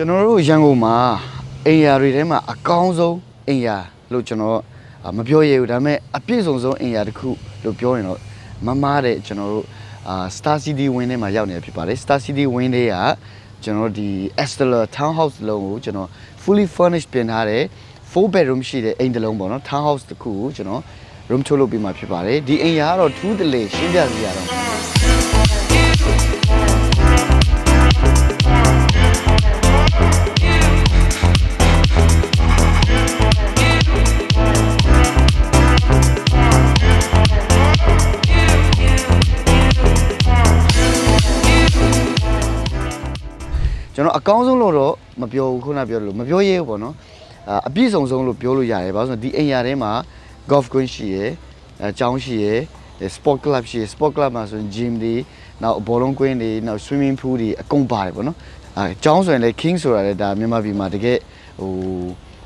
ကျွန်တော်တို့ရန်ကုန်မှာအိမ်ယာတွေထဲမှာအကောင်းဆုံးအိမ်ယာလို့ကျွန်တော်အာမပြောရဘူးဒါပေမဲ့အပြည့်စုံဆုံးအိမ်ယာတစ်ခုလို့ပြောရင်တော့မမားတဲ့ကျွန်တော်တို့အာ Star City Win ထဲမှာရောက်နေတာဖြစ်ပါတယ် Star City Win ထဲကကျွန်တော်တို့ဒီ Estella Townhouse လုံးကိုကျွန်တော် fully furnished ပြင်ထားတဲ့4 bedroom ရှိတဲ့အိမ်တစ်လုံးပေါ့နော် Townhouse တစ်ခုကိုကျွန်တော် room ထုတ်လုပ်ပေးမှာဖြစ်ပါတယ်ဒီအိမ်ယာကတော့ထူးတလေရှင်းပြစီရတော့ ကျွန်တော်အကောင်းဆုံးလို့တော့မပြောဘူးခုနပြောလို့မပြောရဲဘူးပေါ့နော်အာအပြည့်စုံဆုံးလို့ပြောလို့ရတယ်ဘာလို့လဲဆိုတော့ဒီအိမ်ယာထဲမှာ golf green ရှိရယ်အဲကျောင်းရှိရယ် sport club ရှိရယ် sport club မှာဆိုရင် gym တွေနောက်ဘောလုံးကွင်းတွေနောက် swimming pool တွေအကုန်ပါတယ်ပေါ့နော်အဲကျောင်းဆိုရင်လည်း king ဆိုတာလည်းဒါမြန်မာပြည်မှာတကယ်ဟို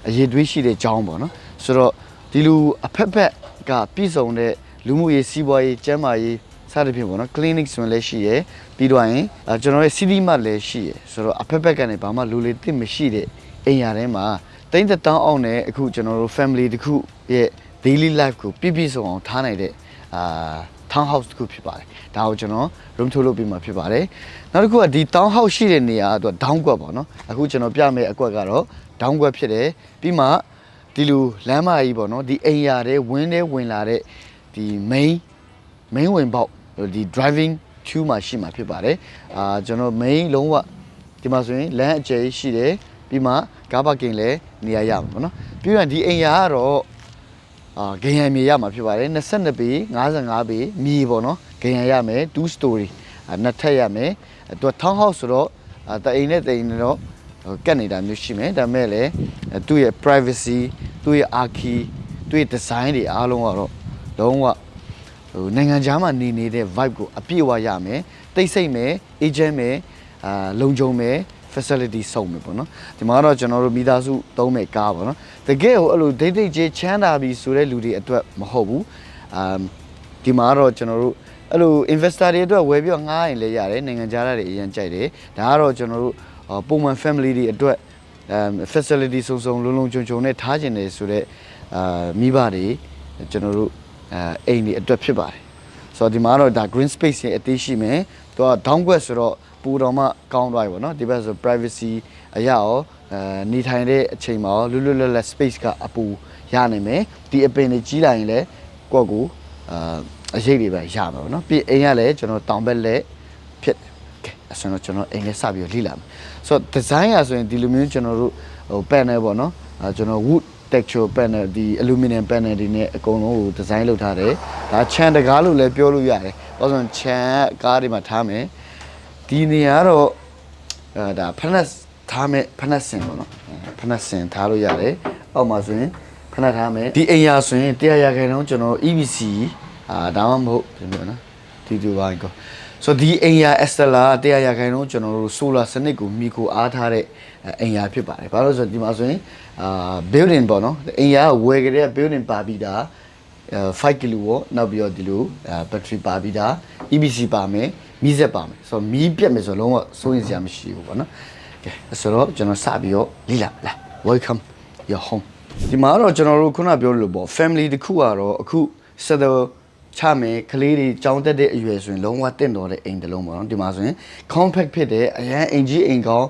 အရေးတွေးရှိတဲ့ကျောင်းပေါ့နော်ဆိုတော့ဒီလူအဖက်ဖက်ကပြည့်စုံတဲ့လူမှုရေးစီးပွားရေးကျန်းမာရေး စသဖြင့်ပေါ့နော် clinic ဆိုရင်လည်းရှိရယ်ပြီးတော့ရင်အဲကျွန်တော်ရဲ့ city mart လည်းရှိရယ်ဆိုတော့အဖက်ဖက်ကနေဘာမှလူလေတစ်မရှိတဲ့အိမ်ယာထဲမှာတိမ့်သက်တောင်းအောင်နဲ့အခုကျွန်တော်တို့ family တစ်ခုရဲ့ daily life ကိုပြည့်ပြည့်စုံအောင်ထားနိုင်တဲ့အာ town house တစ်ခုဖြစ်ပါတယ်ဒါကိုကျွန်တော် room tour လုပ်ပြီးမှဖြစ်ပါတယ်နောက်တစ်ခုကဒီ town house ရှိတဲ့နေရာကသူက down ကွက်ပေါ့နော်အခုကျွန်တော်ပြမယ့်အကွက်ကတော့ down ကွက်ဖြစ်တယ်ပြီးမှဒီလိုလမ်းမကြီးပေါ့နော်ဒီအိမ်ယာတွေဝင်းထဲဝင်လာတဲ့ဒီ main main ဝင်ပေါက် ဒီ driving queue မှာရှိမှာဖြစ်ပါတယ်အာကျွန်တော် main လုံးဝဒီမှာဆိုရင်လမ်းအကျယ်ရှိတယ်ပြီးမှကားပါကင်လည်းနေရာရမှာပေါ့နော်ပြီးတော့ဒီအိမ်ယာကတော့အာဂိမ်ရံမြေရမှာဖြစ်ပါတယ်22ပေ55ပေမြေပေါ့နော်ဂိမ်ရံရမယ်2 story အာနှစ်ထပ်ရမယ်အဲသူက town house ဆိုတော့အာတအိမ်နဲ့တအိမ်နဲ့တော့ဟိုကတ်နေတာမျိုးရှိမယ်ဒါပေမဲ့လည်းအဲသူ့ရဲ့ privacy သူ့ရဲ့ archi သူ့ရဲ့ design တွေအားလုံးကတော့လုံးဝ ဟိုနိုင်ငံခြားမှာနေနေတဲ့ vibe ကိုအပြည့်အဝရမယ်တိတ်ဆိတ်မယ် agent မယ်အာလုံခြုံမယ် facility စုံမယ်ပေါ့နော်ဒီမှာတော့ကျွန်တော်တို့မိသားစုသုံးမဲ့ကားပေါ့နော်တကယ်ကိုအဲ့လိုဒိတ်ဒိတ်ကြီးချမ်းသာပြီဆိုတဲ့လူတွေအတွက်မဟုတ်ဘူးအာဒီမှာတော့ကျွန်တော်တို့အဲ့လို investor တွေအတွက်ဝယ်ပြီးတော့ငှားရင်လည်းရတယ်နိုင်ငံခြားသားတွေအရင်ကြိုက်တယ်ဒါကတော့ကျွန်တော်တို့အာပုံမှန် family တွေအတွက်အမ် facility စုံစုံလုံလုံခြုံခြုံနဲ့ထားခြင်းတယ်ဆိုတော့အာမိဘတွေကျွန်တော်တို့ အဲအိမ်တွေအတွက်ဖြစ်ပါတယ်ဆိုတော့ဒီမှာတော့ဒါ green space ရဲ့အသေးရှိမယ်သူက downward ဆိုတော့ပူတော်မှကောင်းသွားပြီပေါ့နော်ဒီဘက်ဆို privacy အရာရောအဲနေထိုင်တဲ့အချိန်မှာရောလွတ်လွတ်လပ်လပ် space ကအပူရနိုင်မယ်ဒီအပင်တွေကြီးလာရင်လည်းကိုယ့်ကိုအာအရေးတွေပဲရမှာပေါ့နော်ပြီးအိမ်ကလည်းကျွန်တော်တောင်ဘက်လက်ဖြစ်တယ်ကဲအဲ့ဆိုတော့ကျွန်တော်အိမ်လေးစပြီးတော့လိလာမယ်ဆိုတော့ design ရဆိုရင်ဒီလိုမျိုးကျွန်တော်တို့ဟို panel ပေါ့နော်အဲကျွန်တော် wood texture panel ဒီ aluminum panel တွေနဲ့အကုန်လုံးကို design လုပ်ထားတယ်ဒါခြံတကားလို့လည်းပြောလို့ရတယ်ဘာလို့လဲဆိုရင်ခြံကားတွေမှာထားမယ်ဒီနေရာကတော့အဲဒါဖနက်ထားမယ်ဖနက်စင်ပေါ့နော်အဲဖနက်စင်ထားလို့ရတယ်အောက်မှာဆိုရင်ဖနက်ထားမယ်ဒီအိမ်ယာဆိုရင်100ရာခိုင်နှုန်းကျွန်တော် EVC အာဒါမှမဟုတ်ဒီလိုနော် ဒီဒီဘိုင်းကိုဆိုတော့ဒီအိမ်ယာ Estella 100ရာခိုင်နှုန်းကျွန်တော်တို့ solar စနစ်ကိုမိကိုအားထားတဲ့အဲအိမ်ယာဖြစ်ပါတယ်ဘာလို့လဲဆိုတော့ဒီမှာဆိုရင်အာ building ပေါ့နော်အိမ်ယာဝယ်ကြတဲ့ building ပါပြီးသားအဲ5ကီလိုပေါ့နောက်ပြီးတော့ဒီလိုအဲဘက်ထရီပါပြီးသား EBC ပါမယ်မီးစက်ပါမယ်ဆိုတော့မီးပြတ်မယ်ဆိုတော့လုံးဝစိုးရင်စရာမရှိဘူးပေါ့နော်ကဲဆိုတော့ကျွန်တော်စပြီးတော့လိလာလာ welcome your home ဒီမှာတော့ကျွန်တော်တို့ခုနပြောလို့ပေါ့ family တစ်ခုကတော့အခုဆက်တော့ ချမယ်ကလေးတွေကြောင်းတက်တဲ့အရွယ်ဆိုရင်လုံးဝတင့်တော်တဲ့အိမ်တစ်လုံးပေါ့နော်ဒီမှာဆိုရင် compact ဖြစ်တဲ့အရန်အိမ်ကြီးအိမ်ကောင်း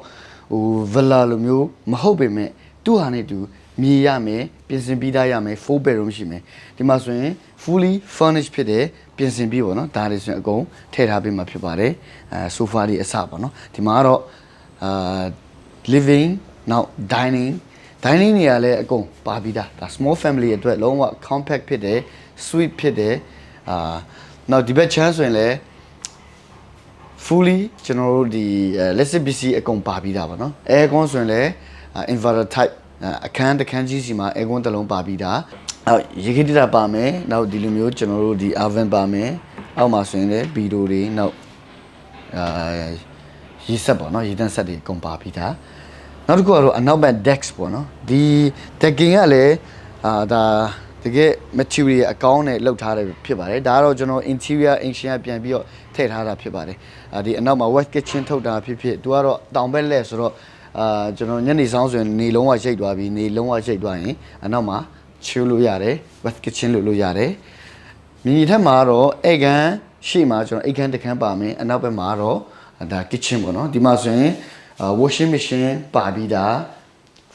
ဟို villa လိုမျိုးမဟုတ်ပေမဲ့သူ့ဟာနဲ့တူမြေရမယ်ပြင်ဆင်ပြီးသားရမယ်4 bedroom ရှိမယ်ဒီမှာဆိုရင် fully furnished ဖြစ်တဲ့ပြင်ဆင်ပြီးပေါ့နော်ဒါတွေဆိုရင်အကုန်ထည့်ထားပေးမှာဖြစ်ပါတယ်အဲ sofa တွေအစပေါ့နော်ဒီမှာကတော့အာ living now dining dining နေရာလည်းအကုန်ပါပြီးသားဒါ small family အတွက်လုံးဝ compact ဖြစ်တယ် sweet ဖြစ်တယ် အာနောက်ဒီဘက် chance ဆိုရင်လည်း fully ကျွန်တော်တို့ဒီလက်စစ်ပစ္စည်းအကုန်ပါပြီးသားပါเนาะ aircon ဆိုရင်လည်း inverter type အခန်းတစ်ခန်းကြီးစီမှာ aircon တစ်လုံးပါပြီးသားအော်ရေခဲတိတာပါမယ်နောက်ဒီလိုမျိုးကျွန်တော်တို့ဒီ oven ပါမယ်အောက်မှာဆိုရင်လည်းဗီဒီယိုတွေနောက်အာရေဆက်ပေါ့เนาะရေတန်းဆက်တွေအကုန်ပါပြီးသားနောက်တစ်ခုကတော့အနောက်ဘက် dex ပေါ့เนาะဒီ decking ကလည်းအာဒါ တကယ် material အကောင်းနဲ့လုပ်ထားတယ်ဖြစ်ပါတယ်ဒါကတော့ကျွန်တော် interior ancient ပြန်ပြီးတော့ထည့်ထားတာဖြစ်ပါတယ်အာဒီအနောက်မှာ west kitchen ထုတ်တာဖြစ်ဖြစ်သူကတော့တောင်ဘက်လက်ဆိုတော့အာကျွန်တော်ညနေဆောင်ဆိုရင်နေလုံးဝရှိတ်သွားပြီနေလုံးဝရှိတ်သွားရင်အနောက်မှာချိုးလို့ရတယ် wet kitchen လို့လို့ရတယ်မြင်မြင်ထက်မှာတော့အိတ်ခမ်းရှေ့မှာကျွန်တော်အိတ်ခမ်းတစ်ခမ်းပါမယ်အနောက်ဘက်မှာတော့ဒါ kitchen ပေါ့နော်ဒီမှာဆိုရင်အာ washing machine ပါပြီးတာ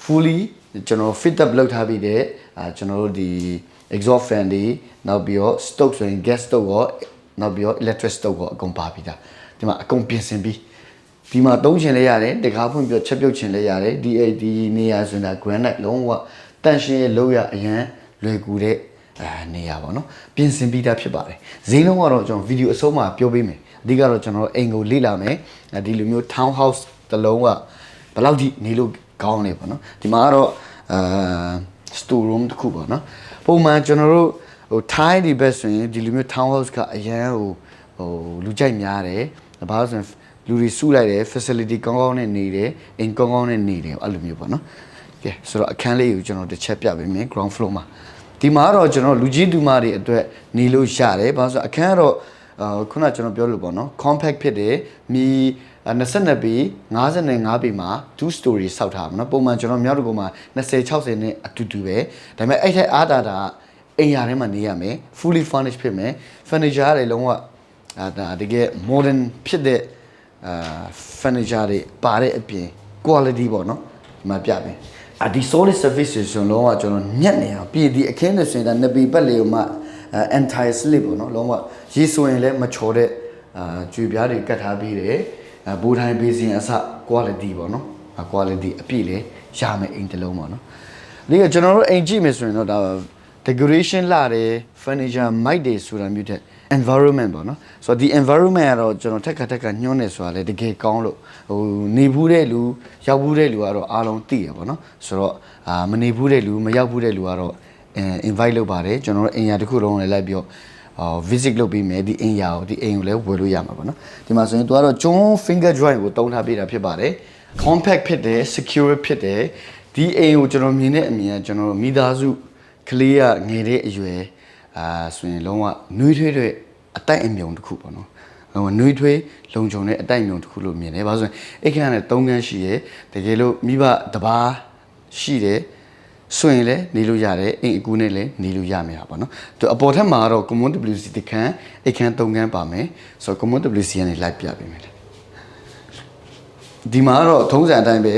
fully ကျွန်တော် fit up လုပ်ထားပြီးတဲ့ အာကျွန်တော်တို့ဒီ exhaust fan တွေနောက်ပြီးတော့ stove ဆိုရင် gas stove ရောနောက်ပြီးတော့ electric stove ရောအကုန်ပါပြီးတာဒီမှာအကုန်ပြင်ဆင်ပြီးဒီမှာသုံးချင်လဲရတယ်တကားဖွင့်ပြီးတော့ချက်ပြုတ်ချင်လဲရတယ်ဒီဒီနေရာဆိုရင်ဒါ granite လုံးဝတန့်ရှင်းရဲ့လောက်ရအရန်လွယ်ကူတဲ့အာနေရာပေါ့နော်ပြင်ဆင်ပြီးသားဖြစ်ပါတယ်ဈေးနှုန်းကတော့ကျွန်တော်ဗီဒီယိုအဆုံးမှာပြောပေးမယ်အဓိကတော့ကျွန်တော်အိမ်ကိုလေ့လာမယ်ဒီလိုမျိုး town house တစ်လုံးကဘယ်လောက်ထိနေလို့ကောင်းလဲပေါ့နော်ဒီမှာကတော့အာ store room တစ်ခုပေါ့နော်ပုံမှန်ကျွန်တော်တို့ဟို Thai ဒီဘက်ဆိုရင်ဒီလိုမျိုး town house ကအရန်ဟိုဟိုလူကြိုက်များတယ်ဘာလို့ဆိုရင်လူတွေစုလိုက်တယ် facility ကောင်းကောင်းနဲ့နေတယ်အိမ်ကောင်းကောင်းနဲ့နေတယ်အဲ့လိုမျိုးပေါ့နော်ကဲဆိုတော့အခန်းလေးကိုကျွန်တော်တစ်ချက်ပြပေးမယ် ground floor မှာဒီမှာကတော့ကျွန်တော်လူကြီးသူမတွေအတွက်နေလို့ရတယ်ဘာလို့ဆိုအခန်းကတော့အာခုနကကျွန်တော်ပြောလို့ပေါ့နော် compact ဖြစ်တယ်မီ 22ပေ55ပေမှာ2 story ဆောက်ထားပါเนาะပုံမှန်ကျွန်တော်မြောက်တကူမှာ20 60နဲ့အတူတူပဲဒါပေမဲ့အဲ့ထက်အားတာတာအိမ်ယာထဲမှာနေရမယ် fully furnished ဖြစ်မယ် furniture တွေလုံးဝအာဒါတကယ် modern ဖြစ်တဲ့အာ furniture တွေပါတဲ့အပြင် quality ပေါ့เนาะဒီမှာပြမယ်အဒီ solid surface ဆိုရင်လုံးဝကျွန်တော်ညက်နေအောင်ပြည်ဒီအခင်းနဲ့ဆိုရင်ဒါနှစ်ပေပတ်လေကိုမှ anti slip ပေါ့เนาะလုံးဝရေဆိုရင်လည်းမချော်တဲ့အာကြွေပြားတွေကတ်ထားပြီးတယ်အဲ ဘူထိုင်ဘေးစင်အစ quality ပေါ့နော်အ quality အပြည့်လေရမယ်အိမ်တစ်လုံးပေါ့နော်ဒီကကျွန်တော်တို့အိမ်ကြည့်မယ်ဆိုရင်တော့ဒါ decoration လာတယ် furniture မိုက်တွေဆိုတာမျိုးတဲ့ environment ပေါ့နော်ဆိုတော့ဒီ environment ကတော့ကျွန်တော်ထက်ခါထက်ခါညှိုးနေဆိုတာလေတကယ်ကောင်းလို့ဟိုနေဘူးတဲ့လူရောက်ဘူးတဲ့လူကတော့အားလုံးသိရပေါ့နော်ဆိုတော့အာမနေဘူးတဲ့လူမရောက်ဘူးတဲ့လူကတော့အဲ invite လုပ်ပါတယ်ကျွန်တော်တို့အိမ်ယာတစ်ခုလုံးလည်းလိုက်ပြီးတော့အာ visit လုပ်ပြီးမယ်ဒီအိမ်ယာကိုဒီအိမ်ကိုလည်းဝယ်လို့ရမှာပေါ့နော်ဒီမှာဆိုရင်သူကတော့ကျွန်း finger joint ကိုတုံးထားပေးတာဖြစ်ပါတယ် compact ဖြစ်တယ် secure ဖြစ်တယ်ဒီအိမ်ကိုကျွန်တော်မြင်တဲ့အမြင်ကကျွန်တော်တို့မိသားစုကလေးကငယ်တဲ့အရွယ်အာဆိုရင်လုံးဝနှွေးထွေးတဲ့အတိုက်အမြုံတစ်ခုပေါ့နော်ဟိုနှွေးထွေးလုံခြုံတဲ့အတိုက်အမြုံတစ်ခုလို့မြင်တယ်ဘာလို့ဆိုရင်အိတ်ခမ်းနဲ့၃ခန်းရှိရဲတကယ်လို့မိဘတစ်ပါးရှိတယ် ဆိုရင်လည်းနေလို့ရတယ်အိမ်အကူနဲ့လည်းနေလို့ရမယ်ပါနော်သူအပေါ်ထက်မှာတော့ common WC တခန်းအိတ်ခမ်း၃ခန်းပါမယ်ဆိုတော့ common WC ကနေလိုက်ပြပေးမယ်ဒီမှာကတော့ထုံးစံအတိုင်းပဲ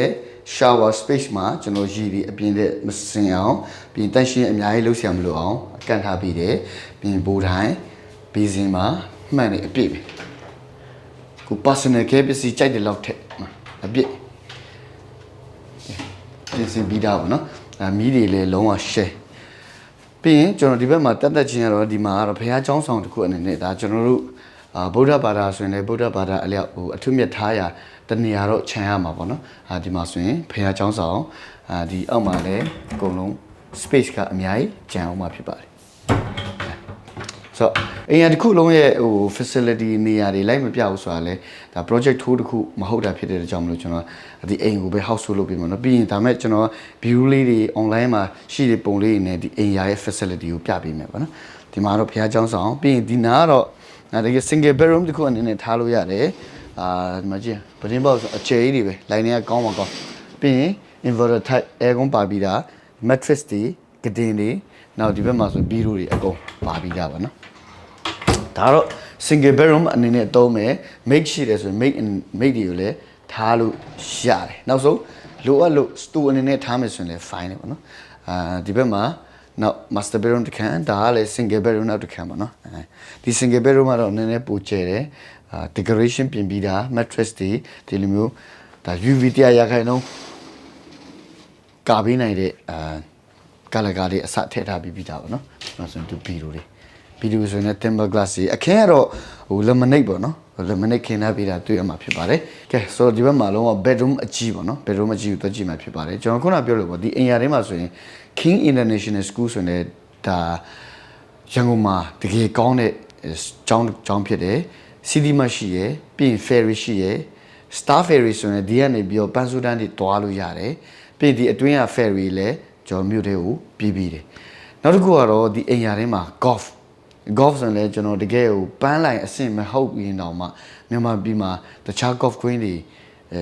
shower space မှာကျွန်တော်ရည်ဒီအပြင်တဲ့မစင်အောင်ပြင်တက်ရှင်းအများကြီးလှုပ်ရှားမလို့အောင်အကန့်ထားပြီးတယ်ပြင်ဘိုးတိုင်းဘီစင်မှာမှန်နေအပြည့်ပဲကို personal care ပစ္စည်းကြိုက်တဲ့လောက်ထက်အပြည့်ပြင်ဆင်ပြီးသားပါနော်အ မီးတွေလည်းလုံးဝ share ပြီးရင်ကျွန်တော်ဒီဘက်မှာတက်တက်ချင်းကတော့ဒီမှာကတော့ဘုရားကျောင်းဆောင်တစ်ခုအနေနဲ့ဒါကျွန်တော်တို့အာဗုဒ္ဓဘာသာဆိုရင်လည်းဗုဒ္ဓဘာသာအလျောက်ဟိုအထွတ်မြတ်ထားရာတနေရာတော့ခြံရမှာပေါ့နော်အာဒီမှာဆိုရင်ဘုရားကျောင်းဆောင်အာဒီအောက်မှာလည်းအကုန်လုံး space ကအများကြီးကျန်အောင်မှာဖြစ်ပါတယ် ဆိုတော့အရင်တစ်ခုလုံးရဲ့ဟို facility နေရာတွေလိုက်မပြဘူးဆိုတာလဲဒါ project tour တစ်ခုမဟုတ်တာဖြစ်တဲ့ကြောင့်မလို့ကျွန်တော်ဒီအိမ်ကိုပဲ house tour လုပ်ပြီးမှာเนาะပြီးရင်ဒါမဲ့ကျွန်တော် view လေးတွေ online မှာရှိတဲ့ပုံလေးတွေနဲ့ဒီအိမ်ယာရဲ့ facility ကိုပြပေးမယ်ပေါ့နော်ဒီမှာတော့ဘုရားကျောင်းဆောင်ပြီးရင်ဒီနာကတော့ဒါတကယ် single bedroom တစ်ခုအနေနဲ့ထားလို့ရတယ်အာဒီမှာကြည့်ပတင်းပေါက်ဆိုအခြေကြီးတွေပဲ line တွေကကောင်းမှာကောင်းပြီးရင် inverter type aircon ပါပြီးတာ mattress တွေကတင်တွေ နောက်ဒီဘက်မှာဆိုဘီရိုတွေအကုန်ပါပြီးတာပါနော်ဒါတော့ single bedroom အနေနဲ့သုံးမယ် make ရှိတယ်ဆိုရင် make and make တွေကိုလည်းထားလို့ရတယ်နောက်ဆုံးလိုအပ်လို့ store အနေနဲ့ထားမယ်ဆိုရင်လည်း fine တယ်ပေါ့နော်အာဒီဘက်မှာနောက် master bedroom တစ်ခန်းဒါကလည်း single bedroom နောက်တစ်ခန်းပေါ့နော်အဲဒီ single bedroom ကတော့နည်းနည်းပိုကျယ်တယ်အာ decoration ပြင်ပြီးတာ mattress တွေဒီလိုမျိုးဒါ UV တရားရခိုင်နှုန်းကာပေးနိုင်တဲ့အာ ကာလာကာတွေအစထည့်ထားပြီးပြီးတာပေါ့နော်နောက်ဆိုရင်သူဘီရိုတွေဗီဒီယိုဆိုရင် timber glass ကြီးအခင်းကတော့ဟို lemonade ပေါ့နော် lemonade ခင်းထားပေးတာတွေ့ရမှာဖြစ်ပါတယ်ကဲဆိုတော့ဒီဘက်မှာလုံးဝ bedroom အကြီးပေါ့နော် bedroom အကြီးကိုတွက်ကြည့်မှာဖြစ်ပါတယ်ကျွန်တော်ခုနပြောလို့ပေါ့ဒီအိမ်ယာထဲမှာဆိုရင် King International School ဆိုရင်ဒါရန်ကုန်မှာတကယ်ကောင်းတဲ့ကျောင်းကျောင်းဖြစ်တယ် city မှာရှိရယ်ပြီးရင် ferry ရှိရယ် star ferry ဆိုရင်ဒီကနေပြီးတော့ပန်းစူတန်းတွေတွားလို့ရတယ်ပြီးရင်ဒီအတွင်းက ferry လည်း ကျွန်တော်မြို့ထဲကိုပြီးပြီးတယ်နောက်တစ်ခုကတော့ဒီအိမ်ယာထဲမှာ golf golf ဆိုရင်လည်းကျွန်တော်တကယ်ကိုပန်းလိုက်အဆင့်မဟုတ်ရင်တော့မှမြန်မာပြည်မှာတခြား golf queen တွေအဲ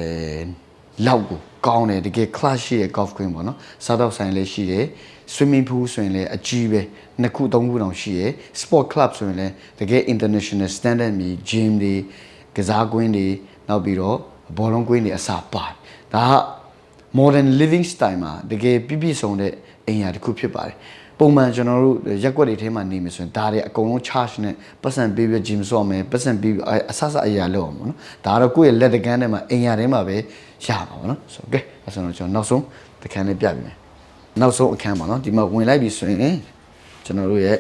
လောက်ကိုကောင်းတယ်တကယ် class ရှိတဲ့ golf green ပေါ့နော်စားတော့ဆိုင်လည်းရှိတယ် swimming pool ဆိုရင်လည်းအကြီးပဲနှစ်ခုသုံးခုတောင်ရှိရယ် sport club ဆိုရင်လည်းတကယ် international standard မြေ gym တွေကစားကွင်းတွေနောက်ပြီးတော့ဘောလုံးကွင်းတွေအစားပါတယ်ဒါက modern living style မှာတကယ်ပြည့်ပြည့်စုံတဲ့အိမ်ယာတစ်ခုဖြစ်ပါတယ်ပုံမှန်ကျွန်တော်တို့ရက်ွက်တွေထဲမှာနေမယ်ဆိုရင်ဒါတွေအကုန်လုံး charge နဲ့ပတ်စံပေးပြီး gym ဆော့မယ်ပတ်စံပေးပြီးအဆဆအရာလောက်အောင်ပေါ့နော်ဒါကတော့ကိုယ့်ရဲ့လက်တကန်းထဲမှာအိမ်ယာထဲမှာပဲရပါပါနော်ဆိုတော့ okay အဲ့ဆိုတော့ကျွန်တော်နောက်ဆုံးတခန်းလေးပြပြမယ်နောက်ဆုံးအခန်းပါနော်ဒီမှာဝင်လိုက်ပြီဆိုရင်ကျွန်တော်တို့ရဲ့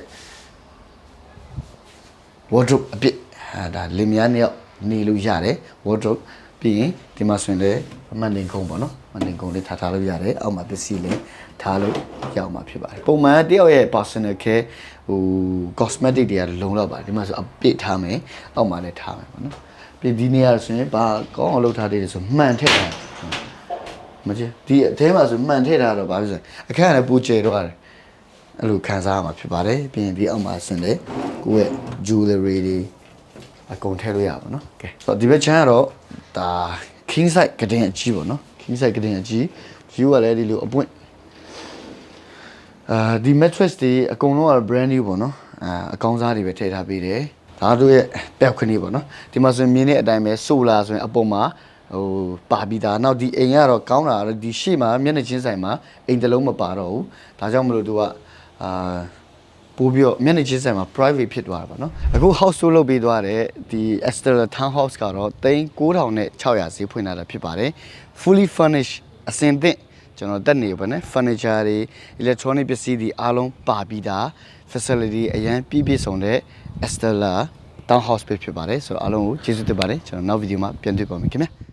wardrobe အပြစ်ဟာဒါလင်မယားနှစ်ယောက်နေလို့ရတယ် wardrobe ပြီးရင်ဒီမှာဆိုရင်လည်းမန်နေကုန်းပေါ့နော် မန်နေကုန်းလေးထားထားလို့ရတယ်အောက်မှာပစ္စည်းလေးထားလို့ရအောင်မှာဖြစ်ပါတယ်ပုံမှန်တယောက်ရဲ့ personal care ဟို cosmetic တွေကလုံလောက်ပါတယ်ဒီမှာဆိုအပြစ်ထားမယ်အောက်မှာလည်းထားမယ်ပေါ့နော်ပြီးဒီနေရာဆိုရင်ဘာကောင်းအောင်လုပ်ထားသေးတယ်ဆိုမှန်ထက်တာမကြည့်ဒီအထဲမှာဆိုမှန်ထည့်ထားတော့ဘာဖြစ်လဲအခန်းကလည်းပူကျဲတော့တယ်အဲ့လိုခံစားရမှာဖြစ်ပါတယ်ပြီးရင်ဒီအောက်မှာဆင်တယ်ကိုယ့်ရဲ့ jewelry တွေအကုန်ထည့်လို့ရပါတော့။ကဲဆိုတော့ဒီဘက်ချမ်းကတော့ဒါ king size ကတင်အကြီးပေါ့နော် king size ကတင်အကြီး view ကလည်းဒီလိုအပွင့်အာဒီ mattress တွေအကုန်လုံးက brand new ပေါ့နော်အာအကောင်းစားတွေပဲထည့်ထားပေးတယ်ဒါတို့ရဲ့ပက်ခွနီပေါ့နော်ဒီမှာဆိုရင်မြင်းတဲ့အတိုင်းပဲ solar ဆိုရင်အပေါ်မှာဟိုပါပြီးသားနောက်ဒီအိမ်ကတော့ကောင်းတာကတော့ဒီရှေ့မှာမျက်နှာချင်းဆိုင်မှာအိမ်တစ်လုံးမပါတော့ဘူးဒါကြောင့်မလို့သူကအာ ပို့ပြီးတော့မျက်နှာချင်းဆိုင်မှာ private ဖြစ်သွားတာပေါ့နော်အခု house tour လုပ်ပေးသွားတဲ့ဒီ Esther Town House ကတော့3900နဲ့600ဈေးဖွင့်လာတာဖြစ်ပါတယ် fully furnished အစင်သင့်ကျွန်တော်တက်နေပါနဲ့ furniture တွေ electronic ပစ္စည်းတွေအားလုံးပါပြီးသား facility အရန်ပြည့်ပြည့်စုံတဲ့ Estella Town House ပဲဖြစ်ပါတယ်ဆိုတော့အားလုံးကိုကျေးဇူးတင်ပါတယ်ကျွန်တော်နောက်ဗီဒီယိုမှာပြန်တွေ့ပါမယ်ခင်ဗျာ